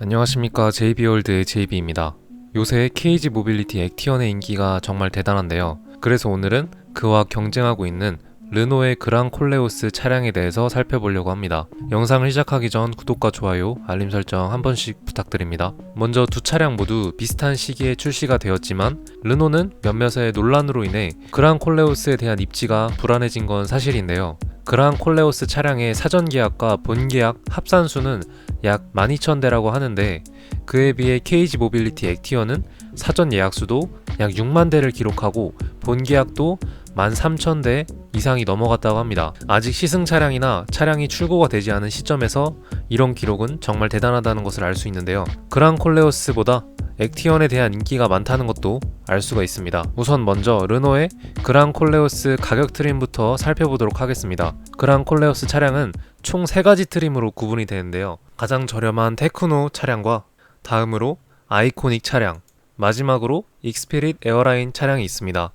안녕하십니까 JB월드의 JB입니다. 요새 KG 모빌리티 액티언의 인기가 정말 대단한데요. 그래서 오늘은 그와 경쟁하고 있는 르노의 그랑 콜레오스 차량에 대해서 살펴보려고 합니다. 영상을 시작하기 전 구독과 좋아요, 알림 설정 한 번씩 부탁드립니다. 먼저 두 차량 모두 비슷한 시기에 출시가 되었지만 르노는 몇몇의 논란으로 인해 그랑 콜레오스에 대한 입지가 불안해진 건 사실인데요. 그랑 콜레오스 차량의 사전 계약과 본 계약 합산 수는 약 12,000대라고 하는데 그에 비해 KG 모빌리티 액티어는 사전 예약 수도 약 6만 대를 기록하고 본 계약도 13,000대 이상이 넘어갔다고 합니다. 아직 시승 차량이나 차량이 출고가 되지 않은 시점에서 이런 기록은 정말 대단하다는 것을 알 수 있는데요. 그랑 콜레오스보다 액티언에 대한 인기가 많다는 것도 알 수가 있습니다. 우선 먼저 르노의 그랑 콜레오스 가격 트림부터 살펴보도록 하겠습니다. 그랑 콜레오스 차량은 총 3가지 트림으로 구분이 되는데요. 가장 저렴한 테크노 차량과 다음으로 아이코닉 차량, 마지막으로 익스피릿 에어라인 차량이 있습니다.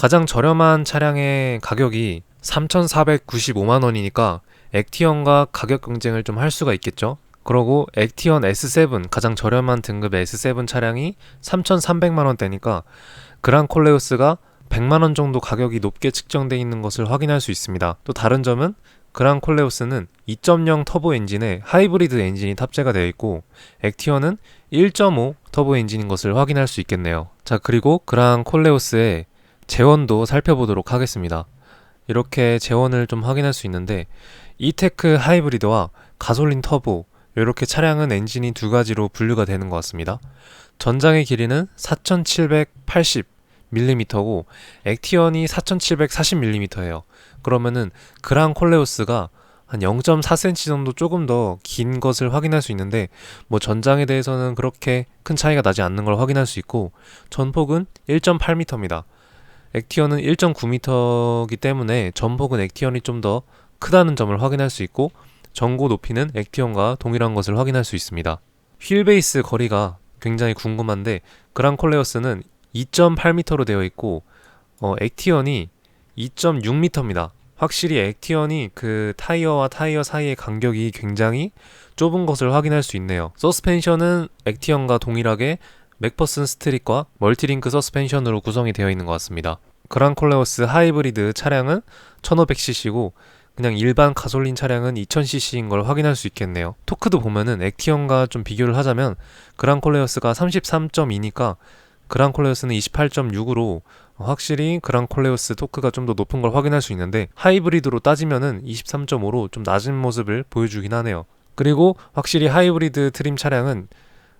가장 저렴한 차량의 가격이 3,495만 원이니까 액티언과 가격 경쟁을 좀 할 수가 있겠죠. 그러고 액티언 S7 가장 저렴한 등급의 S7 차량이 3,300만 원대니까 그랑 콜레오스가 100만 원 정도 가격이 높게 측정되어 있는 것을 확인할 수 있습니다. 또 다른 점은 그랑 콜레오스는 2.0 터보 엔진에 하이브리드 엔진이 탑재가 되어 있고 액티언은 1.5 터보 엔진인 것을 확인할 수 있겠네요. 자, 그리고 그랑 콜레오스의 재원도 살펴보도록 하겠습니다. 이렇게 재원을 좀 확인할 수 있는데 이테크 하이브리드와 가솔린 터보 이렇게 차량은 엔진이 두 가지로 분류가 되는 것 같습니다. 전장의 길이는 4780mm고 액티언이 4740mm예요. 그러면은 그랑 콜레오스가 한 0.4cm 정도 조금 더 긴 것을 확인할 수 있는데 뭐 전장에 대해서는 그렇게 큰 차이가 나지 않는 걸 확인할 수 있고 전폭은 1.8m입니다. 액티언은 1.9m이기 때문에 전폭은 액티언이 좀 더 크다는 점을 확인할 수 있고 전고 높이는 액티언과 동일한 것을 확인할 수 있습니다. 휠 베이스 거리가 굉장히 궁금한데 그랑 콜레오스는 2.8m로 되어 있고 어, 액티언이 2.6m입니다. 확실히 액티언이 그 타이어와 타이어 사이의 간격이 굉장히 좁은 것을 확인할 수 있네요. 서스펜션은 액티언과 동일하게 맥퍼슨 스트릿과 멀티링크 서스펜션으로 구성이 되어 있는 것 같습니다. 그랑콜레오스 하이브리드 차량은 1500cc고 그냥 일반 가솔린 차량은 2000cc인 걸 확인할 수 있겠네요. 토크도 보면은 액티언과 좀 비교를 하자면 그랑콜레오스가 33.2니까 그랑콜레오스는 28.6으로 확실히 그랑콜레오스 토크가 좀 더 높은 걸 확인할 수 있는데 하이브리드로 따지면은 23.5로 좀 낮은 모습을 보여주긴 하네요. 그리고 확실히 하이브리드 트림 차량은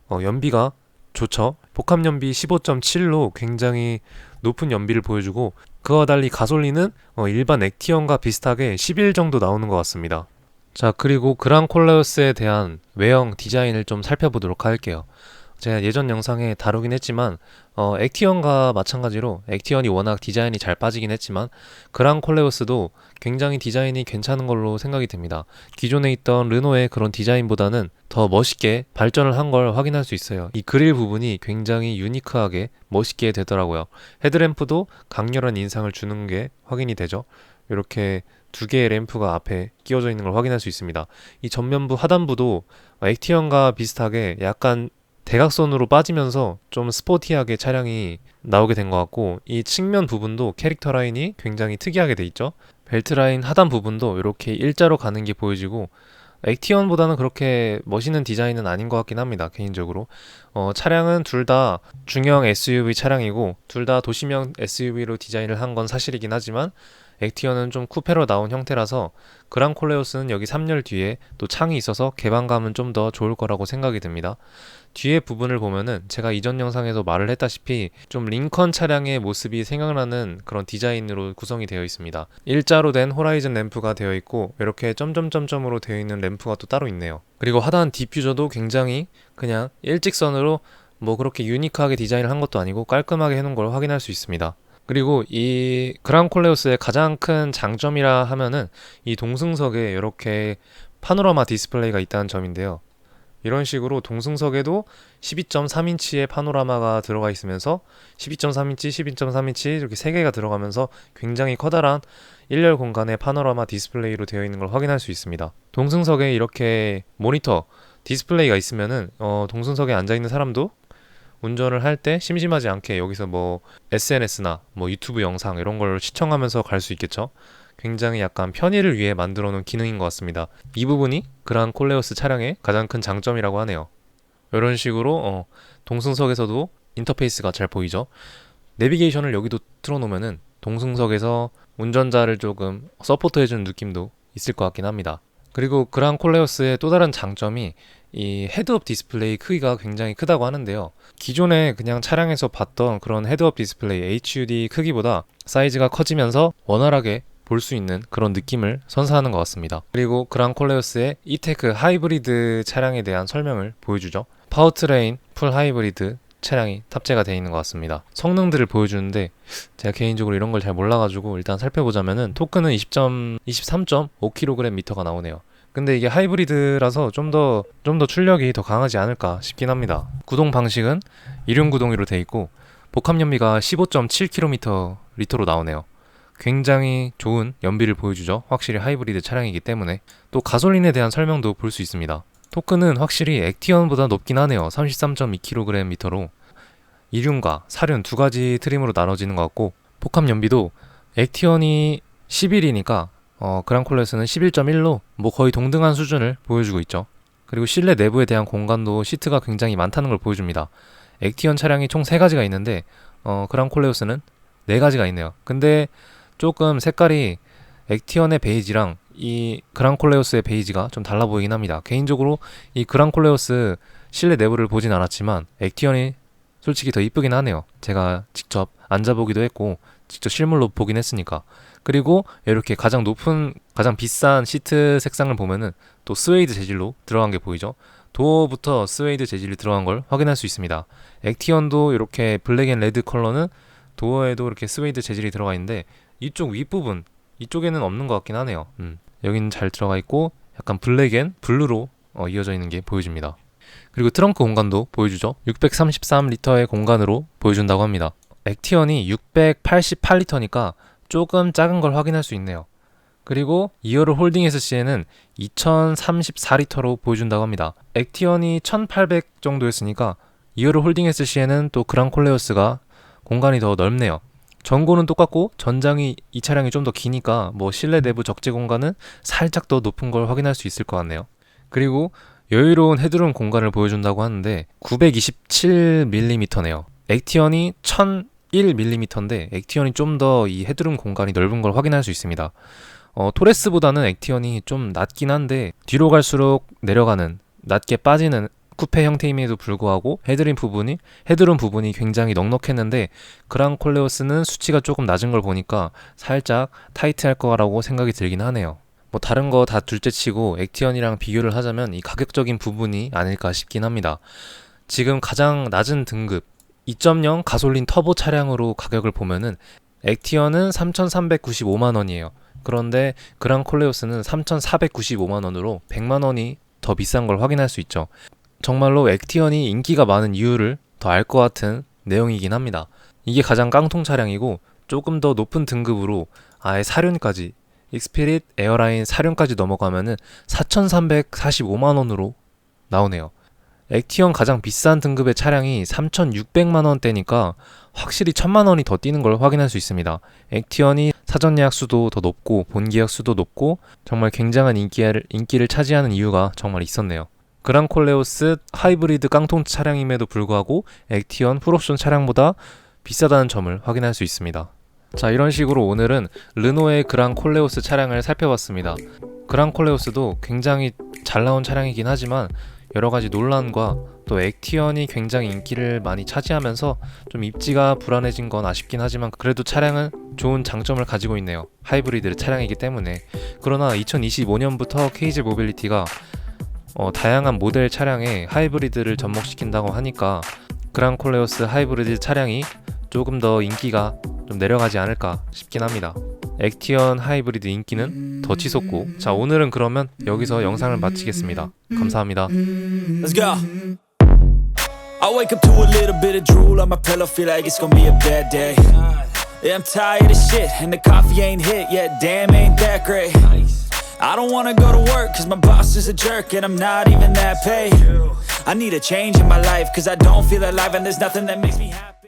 어, 연비가 좋죠. 복합 연비 15.7로 굉장히 높은 연비를 보여주고 그와 달리 가솔린은 어, 일반 액티언과 비슷하게 11 정도 나오는 것 같습니다. 자 그리고 그랑 콜레오스에 대한 외형 디자인을 좀 살펴보도록 할게요. 제가 예전 영상에 다루긴 했지만 어, 액티언과 마찬가지로 액티언이 워낙 디자인이 잘 빠지긴 했지만 그랑 콜레오스도 굉장히 디자인이 괜찮은 걸로 생각이 듭니다. 기존에 있던 르노의 그런 디자인보다는 더 멋있게 발전을 한 걸 확인할 수 있어요. 이 그릴 부분이 굉장히 유니크하게 멋있게 되더라고요. 헤드램프도 강렬한 인상을 주는 게 확인이 되죠. 이렇게 두 개의 램프가 앞에 끼워져 있는 걸 확인할 수 있습니다. 이 전면부 하단부도 액티언과 비슷하게 약간 대각선으로 빠지면서 좀 스포티하게 차량이 나오게 된 것 같고 이 측면 부분도 캐릭터 라인이 굉장히 특이하게 돼 있죠. 벨트 라인 하단 부분도 이렇게 일자로 가는 게 보여지고 액티언보다는 그렇게 멋있는 디자인은 아닌 것 같긴 합니다. 개인적으로 어, 차량은 둘 다 중형 SUV 차량이고 둘 다 도시명 SUV로 디자인을 한 건 사실이긴 하지만 액티언은 좀 쿠페로 나온 형태라서 그랑 콜레오스는 여기 3열 뒤에 또 창이 있어서 개방감은 좀 더 좋을 거라고 생각이 듭니다. 뒤에 부분을 보면은 제가 이전 영상에서 말을 했다시피 좀 링컨 차량의 모습이 생각나는 그런 디자인으로 구성이 되어 있습니다. 일자로 된 호라이즌 램프가 되어 있고 이렇게 점점점점으로 되어 있는 램프가 또 따로 있네요. 그리고 하단 디퓨저도 굉장히 그냥 일직선으로 뭐 그렇게 유니크하게 디자인을 한 것도 아니고 깔끔하게 해놓은 걸 확인할 수 있습니다. 그리고 이 그랑콜레오스의 가장 큰 장점이라 하면은 이 동승석에 이렇게 파노라마 디스플레이가 있다는 점인데요. 이런 식으로 동승석에도 12.3인치의 파노라마가 들어가 있으면서 12.3인치, 12.3인치 이렇게 세 개가 들어가면서 굉장히 커다란 1열 공간의 파노라마 디스플레이로 되어 있는 걸 확인할 수 있습니다. 동승석에 이렇게 모니터 디스플레이가 있으면은 어, 동승석에 앉아 있는 사람도 운전을 할 때 심심하지 않게 여기서 뭐 SNS나 뭐 유튜브 영상 이런 걸 시청하면서 갈 수 있겠죠. 굉장히 약간 편의를 위해 만들어 놓은 기능인 것 같습니다. 이 부분이 그란 콜레오스 차량의 가장 큰 장점이라고 하네요. 이런 식으로 어, 동승석에서도 인터페이스가 잘 보이죠. 내비게이션을 여기도 틀어놓으면은 동승석에서 운전자를 조금 서포트해주는 느낌도 있을 것 같긴 합니다. 그리고 그란 콜레오스의 또 다른 장점이 이 헤드업 디스플레이 크기가 굉장히 크다고 하는데요. 기존에 그냥 차량에서 봤던 그런 헤드업 디스플레이 HUD 크기보다 사이즈가 커지면서 원활하게 볼 수 있는 그런 느낌을 선사하는 것 같습니다. 그리고 그란 콜레오스의 이테크 하이브리드 차량에 대한 설명을 보여주죠. 파워트레인 풀 하이브리드 차량이 탑재가 되어 있는 것 같습니다. 성능들을 보여주는데 제가 개인적으로 이런 걸 잘 몰라가지고 일단 살펴보자면은 토크는 20. 23.5kgm가 나오네요. 근데 이게 하이브리드라서 좀 더 좀 더 출력이 더 강하지 않을까 싶긴 합니다. 구동 방식은 이륜 구동으로 되어 있고 복합 연비가 15.7km 리터로 나오네요. 굉장히 좋은 연비를 보여주죠. 확실히 하이브리드 차량이기 때문에 또 가솔린에 대한 설명도 볼 수 있습니다. 토크는 확실히 액티언보다 높긴 하네요. 33.2kgm로 이륜과 사륜 두 가지 트림으로 나눠지는 것 같고 복합 연비도 액티언이 11이니까 어, 그랑콜레스는 11.1로 뭐 거의 동등한 수준을 보여주고 있죠. 그리고 실내 내부에 대한 공간도 시트가 굉장히 많다는 걸 보여줍니다. 액티언 차량이 총 3가지가 있는데 어, 그랑콜레오스는 4가지가 있네요. 근데 조금 색깔이 액티언의 베이지랑 이 그랑콜레오스의 베이지가 좀 달라 보이긴 합니다. 개인적으로 이 그랑콜레오스 실내 내부를 보진 않았지만 액티언이 솔직히 더 이쁘긴 하네요. 제가 직접 앉아보기도 했고 직접 실물로 보긴 했으니까. 그리고 이렇게 가장 높은 가장 비싼 시트 색상을 보면은 또 스웨이드 재질로 들어간 게 보이죠. 도어부터 스웨이드 재질이 들어간 걸 확인할 수 있습니다. 액티언도 이렇게 블랙 앤 레드 컬러는 도어에도 이렇게 스웨이드 재질이 들어가 있는데 이쪽 윗부분 이쪽에는 없는 것 같긴 하네요. 음. 여기는 잘 들어가 있고 약간 블랙 앤 블루로 어, 이어져 있는 게 보여집니다. 그리고 트렁크 공간도 보여주죠. 633리터의 공간으로 보여준다고 합니다. 액티언이 688리터니까 조금 작은 걸 확인할 수 있네요. 그리고 2열을 홀딩했을 시에는 2034리터로 보여준다고 합니다. 액티언이 1800 정도였으니까 2열을 홀딩했을 시에는 또 그랑콜레오스가 공간이 더 넓네요. 전고는 똑같고 전장이 이 차량이 좀 더 기니까 뭐 실내 내부 적재 공간은 살짝 더 높은 걸 확인할 수 있을 것 같네요. 그리고 여유로운 헤드룸 공간을 보여준다고 하는데 927mm네요. 액티언이 1001mm인데 액티언이 좀 더 이 헤드룸 공간이 넓은 걸 확인할 수 있습니다. 어, 토레스보다는 액티언이 좀 낮긴 한데 뒤로 갈수록 내려가는 낮게 빠지는 쿠페 형태임에도 불구하고 헤드룸 부분이 헤드룸 부분이 굉장히 넉넉했는데 그랑 콜레오스는 수치가 조금 낮은 걸 보니까 살짝 타이트할 거라고 생각이 들긴 하네요. 뭐 다른 거 다 둘째치고 액티언이랑 비교를 하자면 이 가격적인 부분이 아닐까 싶긴 합니다. 지금 가장 낮은 등급 2.0 가솔린 터보 차량으로 가격을 보면은 액티언은 3,395만 원이에요. 그런데 그랑 콜레오스는 3,495만 원으로 100만 원이 더 비싼 걸 확인할 수 있죠. 정말로 액티언이 인기가 많은 이유를 더 알 것 같은 내용이긴 합니다. 이게 가장 깡통 차량이고 조금 더 높은 등급으로 아예 사륜까지 익스피릿 에어라인 사륜까지 넘어가면은 4,345만 원으로 나오네요. 액티언 가장 비싼 등급의 차량이 3,600만 원대니까 확실히 1,000만 원이 더 뛰는 걸 확인할 수 있습니다. 액티언이 사전 예약 수도 더 높고 본 계약 수도 높고 정말 굉장한 인기를, 인기를 차지하는 이유가 정말 있었네요. 그랑콜레오스 하이브리드 깡통 차량임에도 불구하고 액티언 풀옵션 차량보다 비싸다는 점을 확인할 수 있습니다. 자 이런 식으로 오늘은 르노의 그랑 콜레오스 차량을 살펴봤습니다. 그랑 콜레오스도 굉장히 잘 나온 차량이긴 하지만 여러 가지 논란과 또 액티언이 굉장히 인기를 많이 차지하면서 좀 입지가 불안해진 건 아쉽긴 하지만 그래도 차량은 좋은 장점을 가지고 있네요. 하이브리드 차량이기 때문에. 그러나 2025년부터 케이지 모빌리티가 어, 다양한 모델 차량에 하이브리드를 접목시킨다고 하니까 그랑콜레오스 하이브리드 차량이 조금 더 인기가 좀 내려가지 않을까 싶긴 합니다. 액티언 하이브리드 인기는 더 치솟고 자 오늘은 그러면 여기서 영상을 마치겠습니다. 감사합니다. Let's go. I wake up to a little bit of drool on my pillow, feel like it's gonna be a bad day. Yeah, I'm tired of shit, and the coffee ain't hit yet. Damn, ain't that great. I don't wanna go to work cause my boss is a jerk and I'm not even that paid. I need a change in my life cause I don't feel alive and there's nothing that makes me happy.